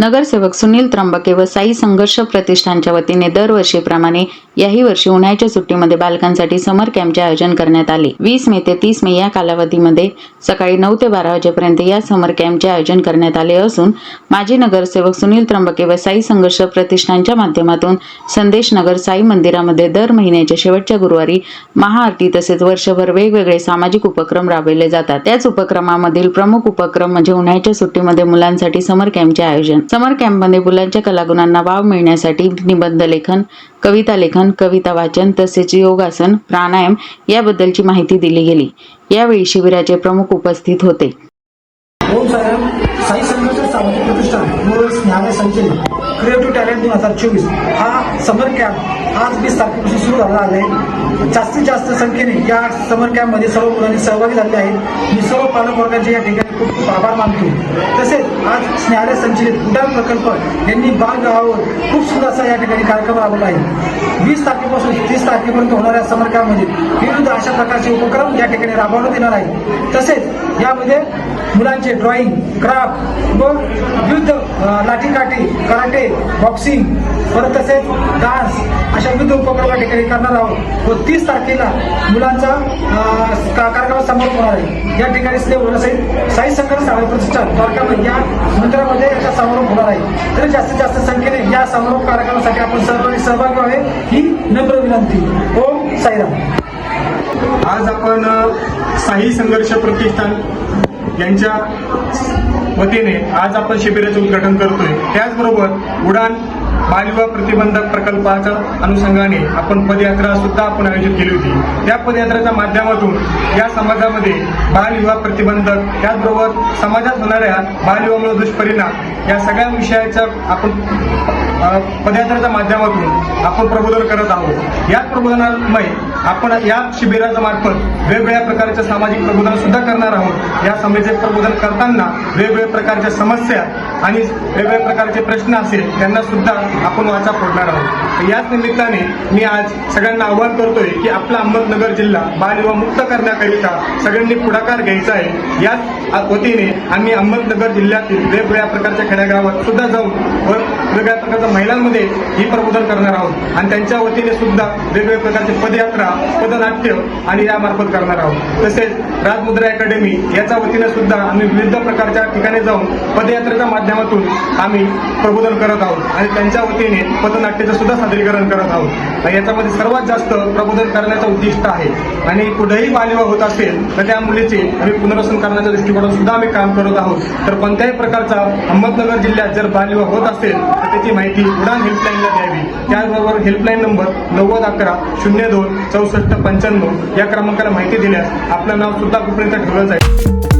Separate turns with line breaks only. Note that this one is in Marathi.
नगरसेवक सुनील त्र्यंबके व साई संघर्ष प्रतिष्ठानच्या वतीने दरवर्षीप्रमाणे याही वर्षी उन्हाळ्याच्या सुट्टीमध्ये बालकांसाठी समर कॅम्पचे आयोजन करण्यात आले. वीस मे ते तीस मे या कालावधीमध्ये सकाळी नऊ ते बारा वाजेपर्यंत या समर कॅम्पचे आयोजन करण्यात आले असून माजी नगरसेवक सुनील त्र्यंबके व साई संघर्ष प्रतिष्ठानच्या माध्यमातून संदेश नगर साई मंदिरामध्ये दर महिन्याच्या शेवटच्या गुरुवारी महाआरती तसेच वर्षभर वेगवेगळे सामाजिक उपक्रम राबविले जातात. त्याच उपक्रमामधील प्रमुख उपक्रम म्हणजे उन्हाळ्याच्या सुट्टीमध्ये मुलांसाठी समर कॅम्पचे आयोजन. समर कॅम्पमध्ये मुलांच्या कलागुणांना वाव मिळण्यासाठी निबंध लेखन कविता लेखन कविता वाचन तसेच योगासन प्राणायाम याबद्दलची माहिती दिली गेली. यावेळी शिबिराचे प्रमुख उपस्थित होते.
ओम साईराम साई संघर्ष सामाजिक प्रतिष्ठान व ज्ञान संचलन क्रिएटिव्ह टॅलेंट दोन हजार चोवीस. हा समर कॅम्प आज वीस तारखेपासून सुरू झाला आहे. जास्तीत जास्त संख्येने या समर कॅम्पमध्ये सर्व मुलांनी सहभागी झाले आहेत. मी सर्व पालक वर्गाचे या ठिकाणी खूप खूप आभार मानतो. तसेच आज स्नेहालय संचलित उडान प्रकल्प यांनी बालगावावर खूप सुंदर असा या ठिकाणी कार्यक्रम राबवला आहे. वीस तारखेपासून तीस तारखेपर्यंत होणाऱ्या समर कॅम्पमध्ये विविध अशा प्रकारचे उपक्रम या ठिकाणी राबवण्यात येणार आहे तसेच यामध्ये मुलांचे ड्रॉइंग क्राफ्ट व विविध लाठीकाठी कराटे बॉक्सिंग परत तसेच डान्स अशा विविध उपक्रम या ठिकाणी करणार आहोत. व तीस तारखेला मुलांचा कार्यक्रम समारोप होणार आहे. या ठिकाणी श्री वरसाई साई संघर्ष सावे प्रतिष्ठान द्वारकामध्ये या मंदिरामध्ये याचा समारोप होणार आहे. तर जास्तीत जास्त संख्येने या समारोप कार्यक्रमासाठी आपण सर्वांनी सहभागी व्हावे ही नम्र विनंती. ओम साईराम.
आज आपण साई संघर्ष प्रतिष्ठान यांच्या वतीने आज आपण शिबिराचे उद्घाटन करतोय. त्याचबरोबर उडान बालविवाह प्रतिबंधक प्रकल्पाच्या अनुषंगाने आपण पदयात्रा सुद्धा आपण आयोजित केली होती. त्या पदयात्रेच्या माध्यमातून या समाजामध्ये बालविवाह प्रतिबंधक त्याचबरोबर समाजात होणाऱ्या बालविवाहामुळे दुष्परिणाम या सगळ्या विषयाच्या आपण पदयात्रेच्या माध्यमातून आपण प्रबोधन करत आहोत. या प्रबोधनामुळे आपण या शिबिराच्या मार्फत वेगवेगळ्या प्रकारचे सामाजिक प्रबोधन सुद्धा करणार आहोत. या समस्ये प्रबोधन करताना वेगवेगळ्या प्रकारच्या समस्या आणि वेगवेगळ्या प्रकारचे प्रश्न असेल त्यांना सुद्धा आपण वाचा फोडणार आहोत. याच निमित्ताने मी आज सगळ्यांना आवाहन करतोय की आपला अहमदनगर जिल्हा बालविवाह मुक्त करण्याकरिता सगळ्यांनी पुढाकार घ्यायचा आहे. याच वतीने आम्ही अहमदनगर जिल्ह्यातील वेगवेगळ्या प्रकारच्या खेड्यागावात सुद्धा जाऊन व वेगवेगळ्या प्रकारच्या महिलांमध्ये ही प्रबोधन करणार आहोत. आणि त्यांच्या वतीने सुद्धा वेगवेगळ्या प्रकारचे पदयात्रा पदनाट्य आणि यामार्फत करणार आहोत. तसेच राजमुद्रा अकॅडमी याच्या वतीने सुद्धा आम्ही विविध प्रकारच्या ठिकाणी जाऊन पदयात्रेच्या माध्यमातून आम्ही प्रबोधन करत आहोत. आणि त्यांच्या वतीने पदनाट्याचं सुद्धा सादरीकरण करत आहोत. याच्यामध्ये सर्वात जास्त प्रबोधन करण्याचं उद्दिष्ट आहे. आणि कुठेही बालविवाह होत असेल तर त्या मुलीचे आम्ही पुनर्वसन करण्याच्या म्हणून सुद्धा आम्ही काम करत आहोत. तर कोणत्याही प्रकारचा अहमदनगर जिल्ह्यात जर बालविवाह होत असेल तर त्याची माहिती उडान हेल्पलाईनला द्यावी. त्याचबरोबर हेल्पलाईन नंबर नव्वद अकरा शून्य दोन चौसष्ट पंच्याण्णव या क्रमांकाला माहिती दिल्यास आपलं नाव सुद्धा कुठपर्यंत ठेवलं जाईल.